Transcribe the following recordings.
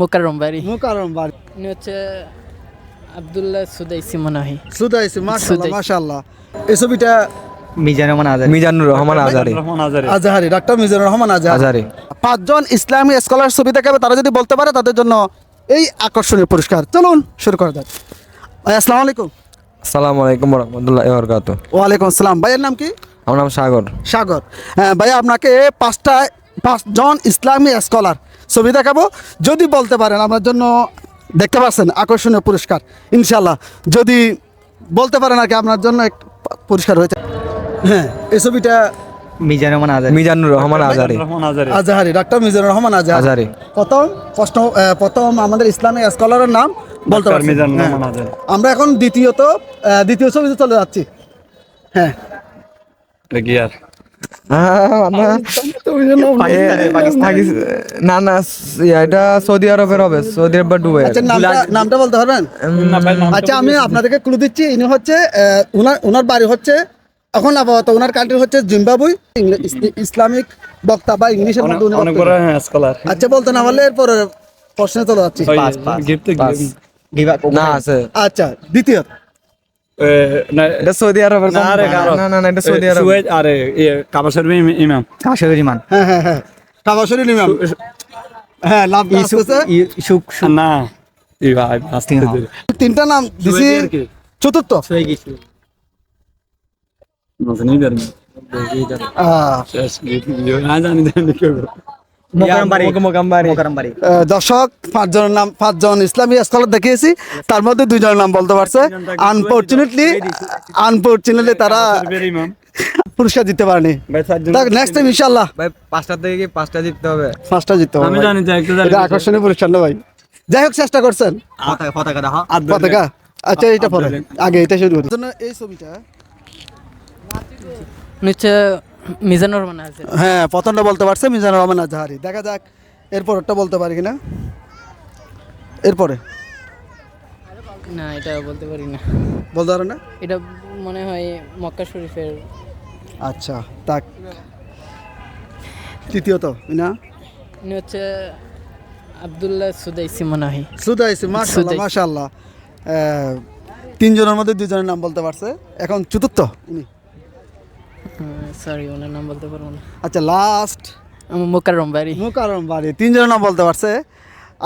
মোকাররম বাড়ি মুকাররম বাড়ি উনি হচ্ছে আবদুল্লাহ সুদাইসি মনে হয় সুদাইসি মাশাআল্লাহ মাশাআল্লাহ। এই ছবিটা মিজানুর রহমান আজারি। মিজানুর রহমান আজারি। আজহারি ডাক্তার মিজানুর রহমান আজহারি। আজারি। পাঁচজন ইসলামী স্কলার ছবি দেখাবে তারা যদি বলতে পারে তাদের জন্য এই আকর্ষণীয় পুরস্কার। চলুন শুরু করা যাক। ভাই আসসালামু আলাইকুম। আসসালামু আলাইকুম রহমতুল্লাহ বরকাত ওয়ালাইকুম আসসালাম। ভাইয়ের নাম কি? আমার নাম সাগর। সাগর। হ্যাঁ ভাইয়া আপনাকে পাঁচটা পাঁচজন ইসলামী স্কলার। ছবি দেখাবো। যদি বলতে পারেন আপনার জন্য দেখতে পাচ্ছেন আকর্ষণীয় পুরস্কার। ইনশাল্লাহ যদি বলতে পারেন আর কি আপনার জন্য এক পুরস্কার হয়েছে। হ্যাঁ এই ছবিটা মিজানুর রহমান মিজানুর রহমান আজারি। আজহারি ডাক্তার মিজানুর রহমান আজহারি প্রথম প্রশ্ন প্রথম আমাদের ইসলামিক স্কলারের নাম বলতে পারছি। হ্যাঁ। আমরা এখন দ্বিতীয়ত দ্বিতীয় ছবিতে চলে যাচ্ছি। হ্যাঁ। না। না এটা সৌদি আরবের হবে সৌদি আরব বা দুবাই আচ্ছা নামটা নামটা বলতে পারবেন? আচ্ছা আমি আপনাদেরকে ক্লু দিচ্ছি। ইনি হচ্ছে বাড়ি হচ্ছে এখন আপাতত ওনার কান্ট্রি হচ্ছে জিম্বাবুই ইসলামিক বক্তা বা ইংলিশের মধ্যে উনি অনেক বড় হ্যাঁ স্কলার আচ্ছা বলতে না পারলে এরপরে প্রশ্নে চলে যাচ্ছি। গিফট না আছে। আচ্ছা দ্বিতীয় এটা সৌদি আরবের না রে, না না না এটা সৌদি আরব। সুয়েজ আরে ইয়ে কাবা শরীফ ইমাম। কাশের ইমান হ্যাঁ হ্যাঁ হ্যাঁ। কাবাসরি নিমাম হ্যাঁ লাভ আসতেছে। না। ই ভাই আস্তে ধীরে তিনটা নাম। দিছি চতুর্থ। জানি দর্শক পাঁচজনের নাম পাঁচজন ইসলামী স্কলার দেখিয়েছি। তার মধ্যে দুজনের নাম বলতে পারছে। আনফর্চুনেটলি আনফর্চুনেটলি তারা পুরস্কার দিতে পারেনি। নেক্সট টাইম ইনশাল্লাহ ভাই পাঁচটা থেকে পাঁচটা জিততে হবে? পাঁচটা জিততে হবে আমি জানি যে এটা আকর্ষণীয় পুরস্কার না ভাই? যাই হোক চেষ্টা করছেন। পতাকা দেখা পতাকা। আচ্ছা এটা পরে। আগে এটা শুরু করি। এই ছবিটা। হচ্ছে মিজানুর রহমান আছে হ্যাঁ প্রথমটা বলতে পারছে মিজানুর রহমান আজহারি দেখা যাক এরপরটা বলতে পারি কিনা? এরপরে? না এটা বলতে পারি না। বলতে পারো না? এটা মনে হয় মক্কা শরীফের। আচ্ছা তাক। তৃতীয়ত না উনি হচ্ছে আবদুল্লাহ সুদাইসি মনে হয়। মাশাআল্লাহ সুদাইসি। মাশাআল্লাহ। তিনজনের মধ্যে দুজনের নাম বলতে পারছে। এখন চতুর্থ সরি ওনার নাম বলতে পারব না। আচ্ছা লাস্ট বাড়ি। মুকারম বাড়ি। তিনজনের নাম বলতে পারছে।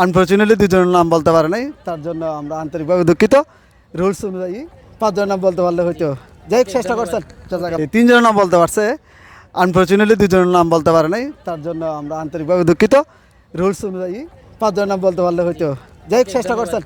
আনফর্চুনেটলি দুজনের নাম বলতে পারে নাই। তার জন্য আমরা আন্তরিকভাবে দুঃখিত। রুলস অনুযায়ী পাঁচজনের নাম বলতে পারলে হয়তো। যাই চেষ্টা করছেন। জাযাকাল্লাহ। তিনজনের নাম বলতে পারছে। আনফর্চুনেটলি দুজনের নাম বলতে পারে নাই। তার জন্য আমরা আন্তরিকভাবে দুঃখিত। রুলস অনুযায়ী পাঁচজনের নাম বলতে পারলে হয়তো। যাই চেষ্টা করছেন।